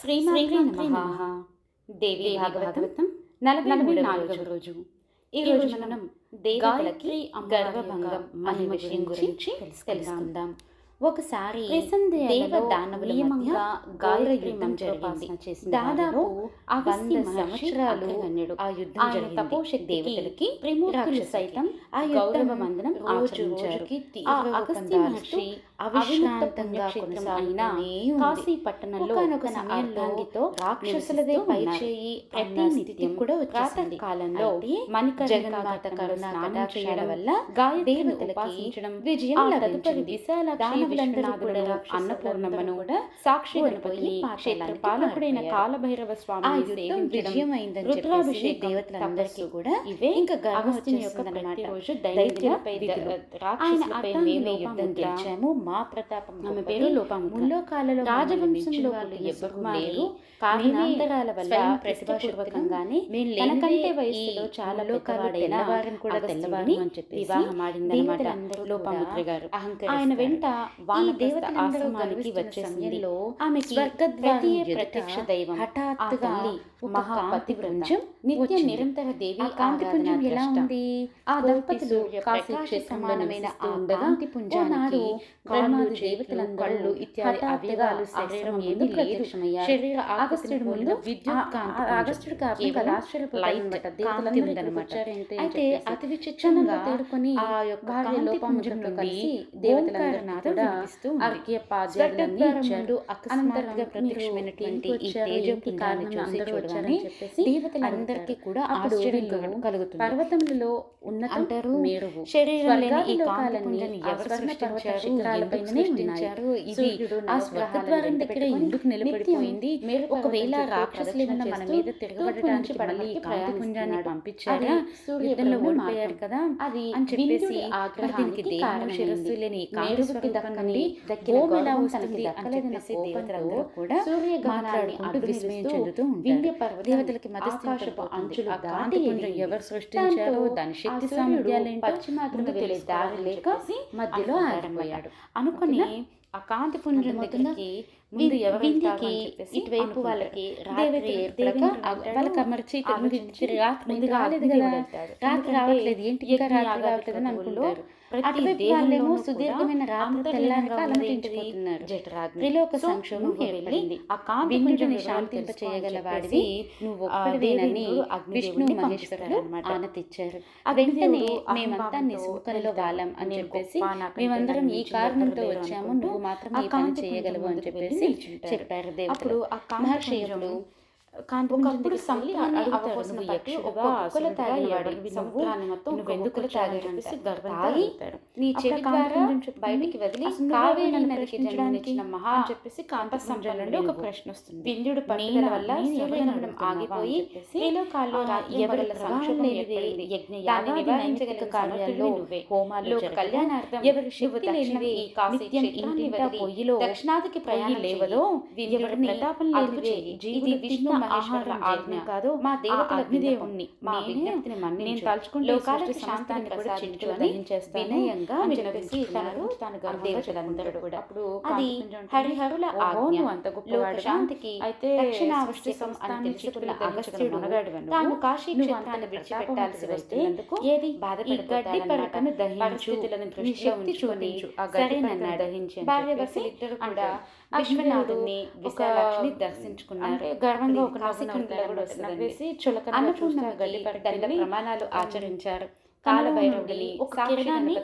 శ్రీమాత్రే నమః దేవి భాగవతం నలభై నాలుగవ రోజు. ఈ రోజు మనం దేవతలకి గర్వభంగం అనే విషయం గురించి తెలుసుకుందాం. ఒకసారి దేవ దానవుల మధ్య గాయత్రి మంత్రోపాసన చేసిన దాదాపు వంద సంవత్సరాలు ఆ యుద్ధం జరిగింది. తపోశక్తి దేవతలకి సైతం ఆ గౌరవ మందనం ఆచరించారు. ఆ అగస్త్య మహర్షి అవిశ్రాంతంగా కొనసాగిన కాశీ పట్టణంలో ఒక సమయంలో రాక్షసులదే పై చేయి ప్రతి నిత్యం కూడా ప్రాతః కాలంలో జగన్మాత కరుణ స్నానం చేయడం వల్ల గాయత్రిని ఉపాసించడం విజయం విశాల దానవులందరూ కూడా అన్నపూర్ణమ్మను కూడా సాక్షి అనిపోయి క్షేత్రపాలకుడైన కాలభైరవ స్వామి యుద్ధం విజయమైందని రుద్రాభిషేక్ దేవతలందరికీ కూడా ఇవే ఇంకా గర్భవతిని యొక్క ప్రతిరోజు దైత్యులపై రాక్షసులపై మేమే యుద్ధం గెలిచాము మా ప్రతాపం ఆమె పేరు లోపం ముల్లోకాలలో రాజవంశంలో వాళ్ళు ఎవ్వరూ లేరు. కారణాంతరాల వల్ల ప్రతిభాపూర్వకంగానే తనకంటే వయసులో చాలా వారిని కూడా తెల్లవారు అని చెప్పి వివాహం లోపముద్ర గారు ఆయన వెంట దేవత ఆశ్రమానికి వచ్చే సమయంలో ఆమె స్వర్గద్వారీ ప్రత్యక్ష దైవం హఠాత్తుగా మహాపతి వృంజం నిత్య నిరంతర దేవి కాంతి పుంజం ఎలా ఉంది? ఆ దంపతులు కాశీ క్షేత్రమానమైన ఆ కాంతి పుంజానికి బ్రహ్మాది దేవతలందరూ ఇత్యాది అవయవాలు శరీరం ఏమీ లేదు. శరీర ఆగస్టుడు ముందు విద్యుత్ కాంతి ఆగస్టుడు కారణం ఆశ్చర్యపోతాయన్నమాట దేవతలందరూ ఉందన్నమాట అయితే అతి విచిత్రంగా తేరుకొని ఆ యొక్క భార్య లోపముజంలో కలిసి దేవతలందరూ ప్రత్యక్షమైనటువంటి ఈ దేవతలందరికీ కూడా ఆశ్చర్యం కలుగుతుంది. పర్వతములలో ఉన్నత అంటారు మేరువు. శరీరం లేని ఈ కాలపుంజని ఎవరు సృష్టించారు సృష్టించారు ఇది ఆ స్వర్గద్వారం దగ్గర ఎందుకు నిలబడిపోయింది? ఒకవేళ రాక్షసులు ఏమన్నా మన మీద తిరగబడడానికి మళ్ళీ కాంతి పుంజాన్ని పంపించారా? యుద్ధంలో ఓడిపోయారు కదా అది అని చెప్పేసి ఆగ్రహానికి దేహం శిరస్సు లేని దక్కని భూమి ఎలా వస్తుంది అని చెప్పేసి దేవతలందరూ కూడా మాట్లాడుకుంటూ విస్మయం చెందుతూ ఉంటారు. దేవతలకి అంచులు ఎవరు సృష్టించారో దాని శక్తి వెళ్ళే దారి లేక మధ్యలో ఆగిపోయాడు. అనుకుని ఆ కాంతి పుంజం దగ్గరికి ముందు ఎవరికి ఇటువైపు వాళ్ళకి రాత్రి రాత్రి ముందు రాలేదు కదా రాత్రి రావట్లేదు ఏంటి ఇంకా రాత్రి రావట్లేదు అని అనుకుంటారు. అటువైపు వాళ్ళేమో సుదీర్ఘమైన రాత్రి అలమటించిపోతున్నారు త్రిలోక సంక్షోభం ఏర్పడింది ఆ కాంతి పుంజుని శాంతింప చేయగల వాడివి నువ్వు ఒక్కడివేనని విష్ణు మహేశ్వరుడు ఆనతిచ్చారు వెంటనే మేమంతా నీ సూకరలో వాళ్ళం అని చెప్పేసి మేమందరం ఈ కారణంతో వచ్చాము. నువ్వు మాత్రం చేయగలవు అని చెప్పేసి చెప్పారు దేవతలు. ఆ మహర్షియుడు ఒకప్పుడు సంలి అడుగుతారు నువ్వు యక్షుడుగా అసురుడుగా ఎవడివి సముద్రాన్ని మొత్తం నువ్వు ఎందుకు తాగాడంటే గర్భంతాగి నీ చెవి ద్వారా బయటికి వదిలి కావేరి నదికి జన్మనిచ్చిన మహా అని చెప్పేసి కాంత నుండి ఒక ప్రశ్న వస్తుంది పట్టుదల వల్ల ఆగిపోయి శ్రీలోకాల్లో ఎవరి సంక్షోభం ఏర్పడింది? యజ్ఞ యాగ నివారించగల కార్యాల్లో హోమాల్లో కళ్యాణార్థం ఎవరి పొయ్యిలో దక్షిణాదికి ప్రయాణం లేవదో ఎవరి ప్రతాపం లేనిదే విష్ణు మహేశ్వర ఆజ్ఞ. కాదు మా దేవతల అగ్నిదేవుణ్ణి మా విజ్ఞప్తిని నేను తలుచుకుంటూ లోకాలకు శాంతాన్ని కూడా వినయంగా తనను తాను కూడా. అప్పుడు అది హరిహరుల ఆజ్ఞ. అంత శాంతికి అయితే దక్షిణావృష్టికం అని తెలుసుకున్న అగస్త్యుడు తాను కాశీ క్షేత్రాన్ని విడిచిపెట్టాల్సి వస్తున్నందుకు ఏది? బాధ గడ్డి పరకను పరిస్థితులను దృష్టిలో ఉంచుకొని సరేనన్నాడు దహించి భార్య భర్తలిద్దరు కూడా విశ్వనాథుని విశాలాక్షిని దర్శించుకున్నారు. గర్వంగా కూడా చులకన గల్లి ప్రమాణాలు ఆచరించారు. కాలభైరవుడిని ఒక కిరణాన్ని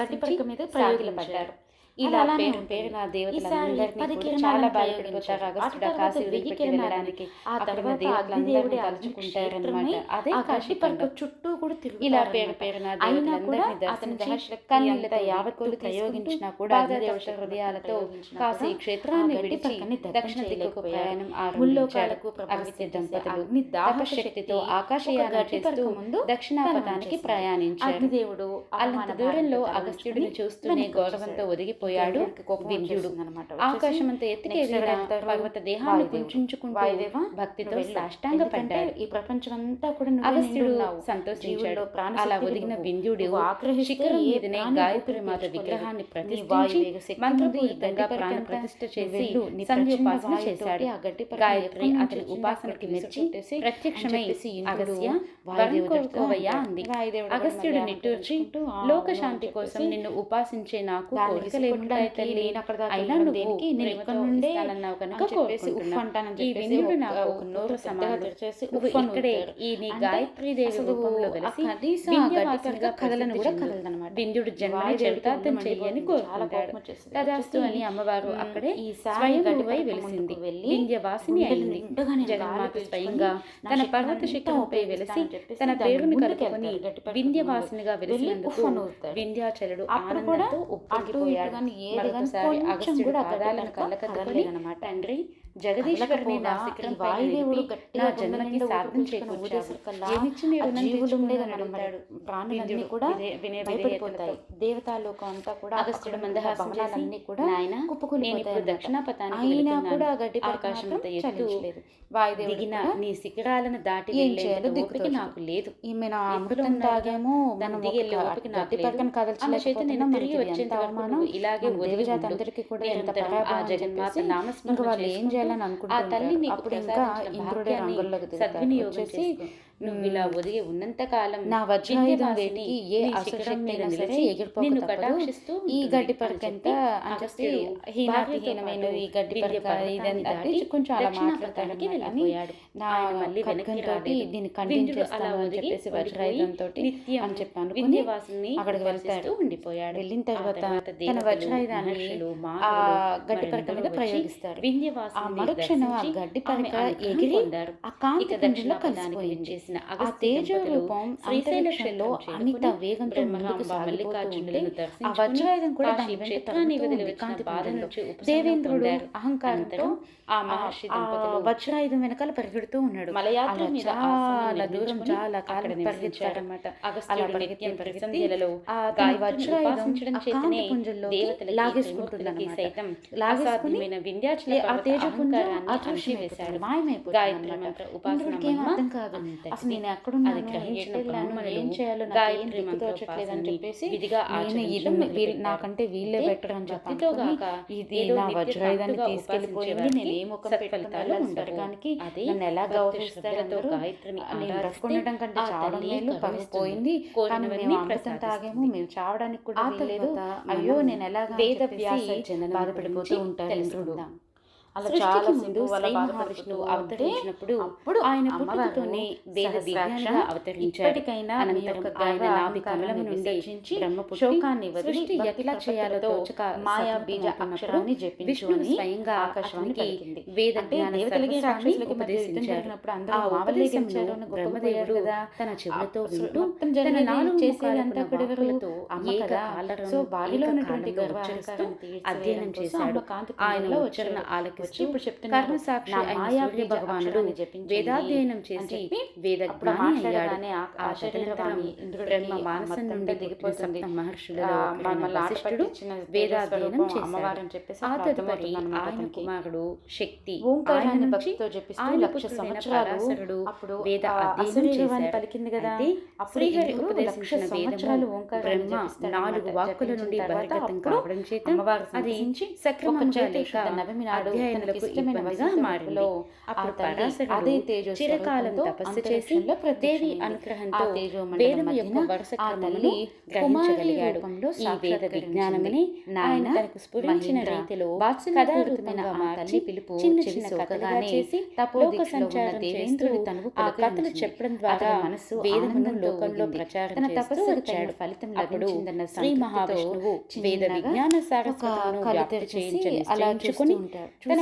గడ్డి మీద ప్రయోగిలపడ్డారు ఇలా పేరు పేరున దేవతలందరినీ చాలా భయపడిపోతారు అగస్టుడు కాశీ వదిలిపెట్టి వెళ్ళడానికి ఆ తర్వాత దేవతలందరినీ తలుచుకుంటారనమాట అదే కాశీ పరక చుట్టూ కూడా తిరుగు ఇలా పేరు పేరున దేవతలందరినీ దర్శించి కన్నీళ్ళతో యావత్తులు ప్రయోగించినా కూడా హృదయాలతో కాశీ క్షేత్రాన్ని విడిచి దక్షిణ దిక్కుకు ప్రయాణం అగస్త్య దంపతులు. ఆకాశయానం చేస్తూ ముందు దక్షిణాపథానికి ప్రయాణించారు. అగ్నిదేవుడు అల్లంత దూరంలో అగస్త్యుడిని చూస్తూనే గౌరవంతో ఒదిగి ఉప్పొంగిపోయాడు వింధ్యుడు ఆకాశం అంత ఎత్తుకి ఎగిరిన పర్వత దేహాన్ని కుంచుకుంటూ భక్తితో సాష్టాంగ పడ్డాడు. ఈ ప్రపంచం అంతా కూడా అగస్త్యుడు సంతోషించాడు. అలా ఒదిగిన వింధ్యుడు శిఖరం మీదనే గాయత్రి మాత విగ్రహాన్ని ప్రతిష్ఠించి మంత్రపూరితంగా ప్రాణ ప్రతిష్ఠ చేసి సంధ్యోపాసన చేశాడు. గాయత్రి అతని ఉపాసనకి మెచ్చి ప్రత్యక్షమై వరం కోరుకోవయ్యా అంది అగస్త్యుడు నిట్టూర్చి లోకశాంతి కోసం నిన్ను ఉపాసించే నాకు కోరికలేముంటాయి తల్లి అయినా దేనికి నేను ఇక్కడ నుండే కనుక చెప్పేసి ఉఫ్. అంటానని ఈ చెప్పేసి నోరు ఉఫ్ ఇక్కడే. ఈ నీ గాయత్రీ దేవి రూపంలో కనీసం కదలను కూడా చెయ్యని మండిపోతుంది. చాలా కోరుకుంటాడు. తదాస్తు అని అమ్మవారు అక్కడే పరక వెలిసింది వెళ్ళి వింధ్యవాసిని అయింది జగన్మాత స్వయంగా తన పర్వత శిఖరంపై వెలిసి తన పేరుని కలుపుకొని వింధ్యవాసినిగా. వెలిసినందుకు. వింధ్యాచలుడు ఆనందంతో ఉప్పొంగిపోయాడు కానీ ఏది కానీ కొంచెం కూడా పరక కళ్ళకద్దుకొని. తండ్రి జగదీశ్వరుని నా శిఖరం వాయుదేవుడు గట్టిగా నా జన్మకి నీ. అడుగుతాడు. ప్రాణులన్నీ కూడా భయపడిపోతాయి. దేవతాలోకం అంతా కూడా అగస్త్యుడు మందహాసం చేసి కూడా కుప్పకూలిపోతాయి అన్నమాట. దక్షిణాపథానికి అయినా. కూడా గడ్డి పరక ఆకాశం అంత మాత్రం ఎత్తు. వాయుదేవుడు దిగిన నీ శిఖరాలను దాటి ఏం చేయాలో దిక్కుతోచదు. నాకు లేదు ఈమె నా అమృతం. తాగేమో దాన్ని మనం దిగి వెళ్ళే ఒక ఓపిక నాకు గడ్డి లేదు. పరకను అందుచేత నేను తిరిగి వచ్చేంత అవమానం ఇలాగే దేవజాతి. అందరికీ కూడా ఎంత ఆ జగన్మాత నామస్మరణ వాళ్ళు ఏం చేసుకుంటూ చేయాలని ఆ అనుకుంటూ తల్లి ఉంటారు. నీకు అప్పుడు ఇంకా ఇంద్రుడే రంగుల్లోకి వచ్చేసి. నువ్వు ఇలా ఒదిగి ఉన్నంత కాలం నా వజ్రాయుధం వింధ్యవాసిని వేటికి ఏ అసుర. కటాక్షిస్తూ ఈ గడ్డి హీనాతిహీనమైన ఈ గడ్డి పరక ఇదంతా కొంచెం అలా మాట్లాడతాడన్నమాట. వెళ్ళిపోయాడు నా మళ్ళీ వెనక్కి రాలేదు. దీన్ని ఖండించేస్తాను అని చెప్పేసి అని చెప్పి అనుకుని వింధ్యవాసిని అక్కడికి వెళ్తాడు. ఉండిపోయాడు వెళ్ళిన తర్వాత తన వజ్రాయుధాన్ని గడ్డి పరక మీద ప్రయోగిస్తారు ఆ మరుక్షణం ఆ గడ్డి పరక ఎగిరి. ఆ కాంతి పుంజంలో కలిసిపోయింది ఆ తేజ రూపం అంతరిక్షంలో అమిత వేగంతో ముందుకు ఆ వజ్రాయుధం కూడా దాని వెంట కాంతి పుంజంలో. దేవేంద్రుడు. అహంకారంతో ఆ వజ్రాయుధం వెనకాల పరిగెడుతూ ఉన్నాడు చాలా దూరం చాలా కాలం నివసించారు. పరిగెత్తారన్నమాట అలా పరిగెత్తి పరిగెత్తి ఆ వజ్రాయుధం కాంతి దేవతలకి, లాగేసుకుంటుంది. సైతం లాగేసుకుని ఆ తేజ అహంకారాన్ని గాయత్రి. మంత్ర ఉపాసన అర్థం కాదు. అసలు నేను వెళ్ళాను, ఏం చేయాలో గాయత్రి తోచట్లేదు అని చెప్పేసి విధిగా ఆచరించడం. నాకంటే వీళ్ళే బెటర్ అని చెప్పి ఇది నా వజ్రాయుధాన్ని తీసుకెళ్ళిపోయింది నేను ఏ ముఖం. స్వర్గానికి అది నన్ను ఎలా గౌరవిస్తారు? గాయత్రిని నేను బ్రతుకుండటం కంటే చావడం కరుణిస్తుంది. పోయింది కానీ మేము అమృతం. తాగేము మేము చావడానికి కూడా తర్వాత అయ్యో నేను ఎలాగా వేద వ్యాస బాధపడిపోతూ తెలుసుకుందాం. అలా చాలా ముందు శ్రీ అవతరించినప్పుడు అప్పుడు ఆయన వేద విజ్ఞానంగా అవతరించారు అనంతరం ఆయన నాభి కమలము నుండి శోకాన్ని సృష్టి ఎట్లా చేయాలో తోచక మాయా బీజ అక్షరాన్ని స్వయంగా ఆకాశవాణి పలికింది. వేద దేవతలకి రాక్షసులకి. జరిగినప్పుడు అందరూ బ్రహ్మదేవుడు తన చెవులతో వింటూ తన నాలుగు చేసేదంతా కూడా అమ్మ కదా సో ఉన్నటువంటి అధ్యయనం చేశాడు అమ్మ కాంతి ఆయన పుంజంలో ఉచ్చరణ వచ్చాడు. ఆలకిస్తూ వచ్చి ఇప్పుడు చెప్తున్నాడు, కర్మసాక్షి నా అయిన మాయా సూర్య బీజ భగవానుడు వేదాధ్యయనం చేసి వేద జ్ఞాని అయ్యాడు ఆ- తదనంతరం బ్రహ్మ మానసం నుండి దిగిపోతుంది. మహర్షులలో వశిష్ఠుడు వేదాధ్యయనం చెప్పేసి ఆ తదుపరి ఆయన. కుమారుడు శక్తి ఓంకారాన్ని భక్తితో జపిస్తూ లక్ష సంవత్సరాలు అప్పుడు వేద అధ్యయనం చేశారు. పలికింది కదా శ్రీహరి ఉపదేశించిన లక్ష సంవత్సరాలు వేదము ఓంకారాన్ని బ్రహ్మ. నాలుగు వాక్కుల నుండి బహిర్గతం కావడం చేత అది సక్రమంగా లేక శుద్ధ నవమి నాడు అధ్యయనులకు తనకి ఇష్టమైన ఇబ్బందిగా వసంత మారింది అప్పుడు పరాశరుడు అదే తేజో చిరకాలం స్వరూపంతో తపస్సు చేసి దేవి. అనుగ్రహంతో వేదం యొక్క వరుస గ్రహించగలిగాడు రూపంలో ఈ వేద. విజ్ఞానమని ఆయన తనకు స్ఫురించిన రీతిలో మార్చి పిలుపు చిన్న చిన్న చేసి లోక సంచారం దేవేంద్రుడి ఆ కథలు. చెప్పడం ద్వారా మనస్సు వేదమును లోకంలో. ప్రచారం తన వచ్చాడు ఫలితం లభించిందన్న శ్రీ మహావిష్ణువు వేద విజ్ఞాన సారస్వతమును కళ్ళు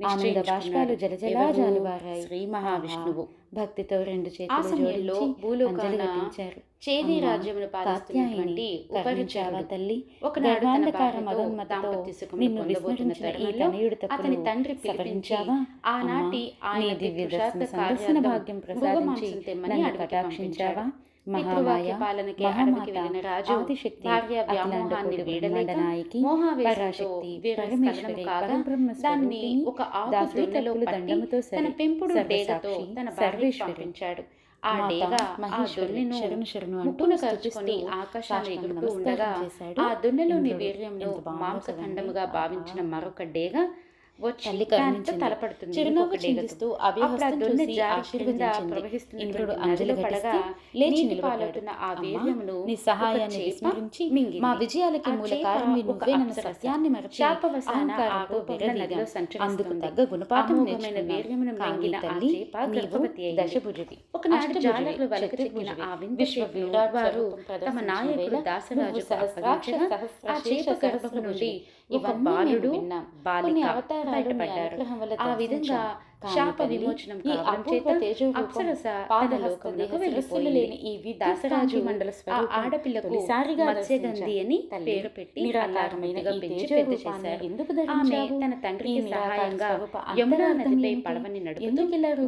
ఆనంద బాష్పాలు జలజలా శ్రీ మహావిష్ణువు. భక్తితో రెండు చేతులు జోడించి చేది రాజ్యమును తల్లి? నిన్ను విస్మరించిన ఈ అతని తండ్రి పిలిపించావా ఆనాటి ఆయన దివ్య దర్శన భాగ్యం ప్రసాదించి నన్ను కటాక్షించావా? శరణు అంటూ ఆకాశాన్ని ఆ దున్నెలోని వీర్యంలో మాంసఖండముగా భావించిన మరొక డేగ వచ్చి దానితో తలపడుతుంది. చిరునవ్వు చిందిస్తూ అభిహస్తం చూసి ఆశీర్వదించింది ఇంద్రుడు అందులో పడగా లేచి నిలబడ్డాడు ఆ వీర్యమును నీ సహాయాన్ని విస్మరించి మా విజయాలకి మూల కారణమే నువ్వే నన్ను సత్యాన్ని మరచి అహంకారంతో బెరదీగా అందుకు తగ్గ గుణపాఠం నేర్చుకున్న వీర్యమును కాంగి తల్లి నీవు దశభుజుడి. ఒక నాటజాలకులు వలకచెక్కిన ఆ విశ్వ వీరాడు తమ నాయకుడు దాసరాజు సహస్రాక్ష సహస్ర చేప గర్భము నుండి ఇవన్నీ బాలుడు కొన్ని అవతారాలు ఆ విధంగా శాప విమోచనం అప్సరస ఈ దాసరాజు మండల స్వరూపం ఆడపిల్లకు సారిగా మత్స్యగంధి అని పేరు పెట్టి పెంచి పెద్ద చేశారు. ఎందుకు ఆమె తన తండ్రికి సహాయంగా యమునా నదిపై పడవని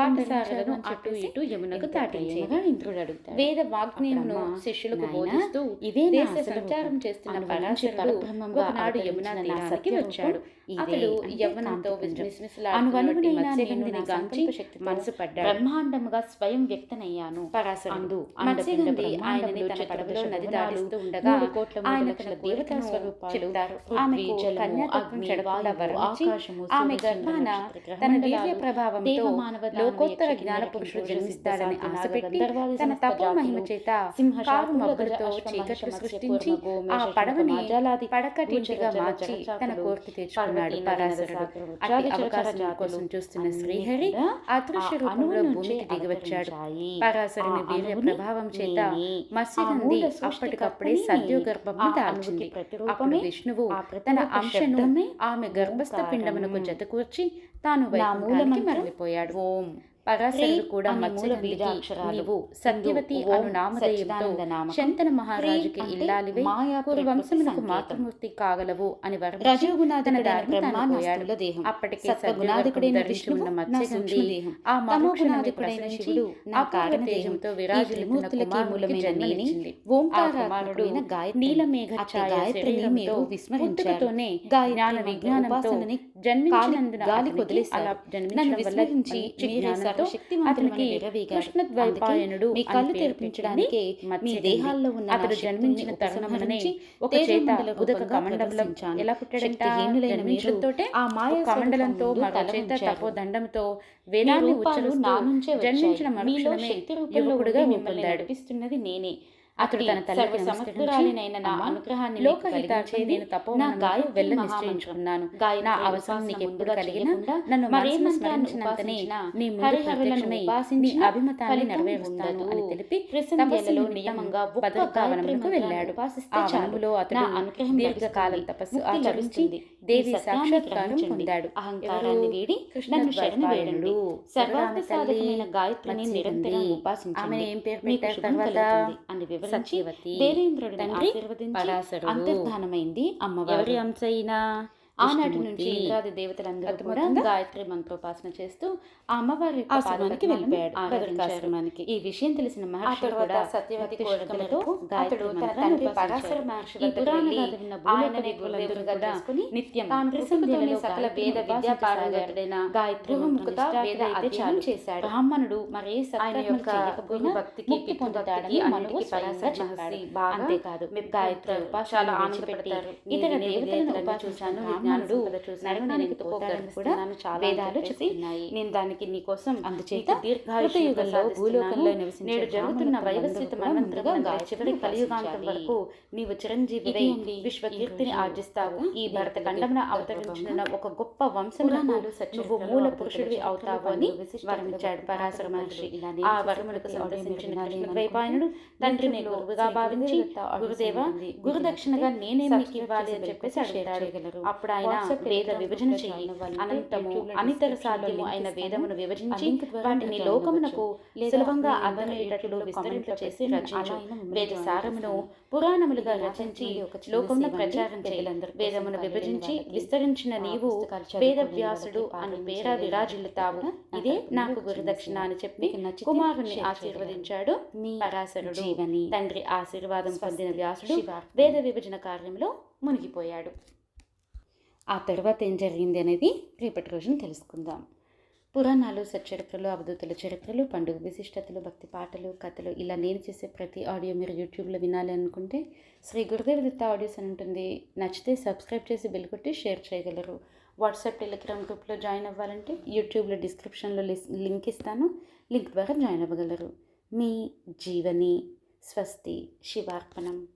బాటసారులను అటు ఇటు యమునకు దాటించేగా ఇంద్రుడు అడుగుతాడు. వేద వాగ్నేయమును శిష్యులకు బోధిస్తూ ఇదే దేశ సంచారం చేస్తున్న పరాశరుడు ఒకనాడు యమునా తీరానికి వచ్చాడు. అతడు మనసు పడ్డ బ్రహ్మాండముగా స్వయం వ్యక్తనయ్యాను. పరాశరందు నది ఉండగా లోకోత్తర జ్ఞాన పురుషుడు జన్మిస్తాడని ఆశపెట్టి తన చేత చీకట్లు సృష్టించి ఆ పడవని పడకటింటిగా మార్చి తన కోర్టు తెచ్చుకున్నాడు అన్నాడు పరాశరుడు. అతి అవకాశం కోసం చూస్తున్న శ్రీహరి అదృశ్య రూపంలో భూమికి దిగివచ్చాడు. పరాశరుని వీర్య ప్రభావం చేత మత్స్యగంధి అప్పటికప్పుడే సద్యు గర్భంను దాల్చింది. అప్పుడు విష్ణువు తన అంశను ఆమె గర్భస్థ పిండమునకు జతకూర్చి తాను వైకుంఠానికి మరలిపోయాడు. ఓం. పరాశరుడు కూడా మత్స్యగంధికి నీవు సత్యవతి అను నామధేయంతో శంతన మహారాజుకి ఇల్లాలివే. పూర్వ వంశమునకు మాతృమూర్తి కాగలవు అని వరం రజోగుణాదన దారిని అప్పటికే సద్గుణాధికుడైన ఉన్న మత్స్యగంధి ఆ మహాగుణాది ప్రశ్నించి నా కారణ విరాజులకి మూలమే ఓంకారుడు నీలమేఘ ఛాయ శరీరంతో విస్మరించారు. జ్ఞాన విజ్ఞానంతో జన్మించినందున గాలి కృష్ణద్వైపాయనుడు మీ కళ్ళు తెరిపించడానికి మీ దేహాల్లో ఉన్న అతడు జన్మించిన తరుణమనే ఒక చేత ఉదక కమండలం ఎలా ఆ మాయ కమండలంతో చేత తపో దండంతో జన్మించిన యువకుడుగా మిమ్మల్ని నడిపిస్తున్నది నేనే. అతడు తన తల్లికి అనుగ్రహాన్ని లోకహితార్థం నేను తప్ప నా గాయం వెళ్ళ నిశ్చయించుకున్నాను. నా అవసరం నీకు ఎప్పుడు కలిగినా నన్ను మరేమని స్మరించినంతనే నీ హరిహరులను ఉపాసించి అభిమతాన్ని నెరవేరుస్తాను అని తెలిపి తపస్సులో నియమంగా భద్రతా వెళ్ళాడు. ఆ వనములో అతడు అనుగ్రహం దీర్ఘకాలం తపస్సు ఆచరించింది దేవి సాక్షాత్కారం పొందాడు. అహంకారాన్ని వీడి నన్ను శరణు వేడండు. సర్వార్థ సాధకమైన గాయత్రిని నిరంతరం ఉపాసించండి. ఆమె ఏం పేరు పెట్టారు తర్వాత? అని వివరణ సత్యవతి దేవేంద్రుడు ఆశీర్వదించి అంతర్ధానమైంది అమ్మవారి. అంశైనా ఆనాటి నుంచి ఇంద్రాది దేవతలందరూ కూడా గాయత్రి మంత్రోపాసన చేస్తూ ఆ అమ్మవారి ఆశ్రమానికి వెళ్ళిపోయాడు ఈ విషయం తెలిసిన మహర్షి కూడా సత్యవతి కోరికలతో గాయత్రి మంత్రాన్ని పరాశర మహర్షి నిత్యం సకల వేద విద్యా గాయత్రి ముక్త వేద అధ్యయనం చేశాడు. బ్రాహ్మణుడు మరి ఆయన యొక్క భక్తికి పొందుతాడని మనకు పరాశర అంతేకాదు గాయత్రి ఉపాసాలు పెట్టారు ఇతర దేవతలను చూశాను. అభిమానుడు నడవడానికి పోతాడని కూడా వేదాలు నేను దానికి అందుచేత దీర్ఘాయుగంలో భూలోకంలో నేడు జరుగుతున్న చివరి కలియుగాంతం వరకు నీవు చిరంజీవి విశ్వ కీర్తిని ఆర్జిస్తావు. ఈ భరత ఖండమున అవతరించిన ఒక గొప్ప వంశములకు నువ్వు మూల పురుషుడివి అవుతావు అని వరమించాడు పరాశర మహర్షి. ఆ సందర్శించిన భావించి గురుదేవ గురుదక్షిణగా నేనే ఇవ్వాలి అని చెప్పేసి అడుగుతాడు. అప్పుడు ఆయన వేద విభజన చెయ్యి అనంతము అనితర సాధ్యము అయిన. వేదమును విభజించి వాటిని లోకమునకు సులభంగా అర్థమయ్యేటట్లు విస్తరింప చేసి రచించు వేద సారమును. పురాణములుగా రచించి లోకమున. ప్రచారం చేయి పెద్దలందరి కోసం వేదమును విభజించి విస్తరించిన నీవు వేదవ్యాసుడు వాళ్ళకి అను పేర విరాజిల్లుతావు ఇదే నాకు గురుదక్షిణ. అని చెప్పి share ఆశీర్వదించాడు పరాశరుడు తండ్రి ఆశీర్వాదం పొందిన వ్యాసుడు. వేద విభజన కార్యంలో మునిగిపోయాడు ఆ తర్వాత ఏం జరిగింది అనేది రేపటి రోజున తెలుసుకుందాం. పురాణాలు సచ్చరిత్రలు అవధూతుల చరిత్రలు పండుగ విశిష్టతలు భక్తి పాటలు కథలు ఇలా నేను చేసే ప్రతి ఆడియో మీరు యూట్యూబ్లో వినాలి అనుకుంటే శ్రీ గురుదేవ్ దత్త ఆడియోస్ అని ఉంటుంది. నచ్చితే సబ్స్క్రైబ్ చేసి బిల్ కొట్టి షేర్ చేయగలరు. వాట్సాప్ టెలిగ్రామ్ గ్రూప్లో జాయిన్ అవ్వాలంటే యూట్యూబ్లో డిస్క్రిప్షన్లో లిస్- లింక్ ఇస్తాను. లింక్ ద్వారా జాయిన్ అవ్వగలరు. మీ జీవని స్వస్తి శివార్పణం.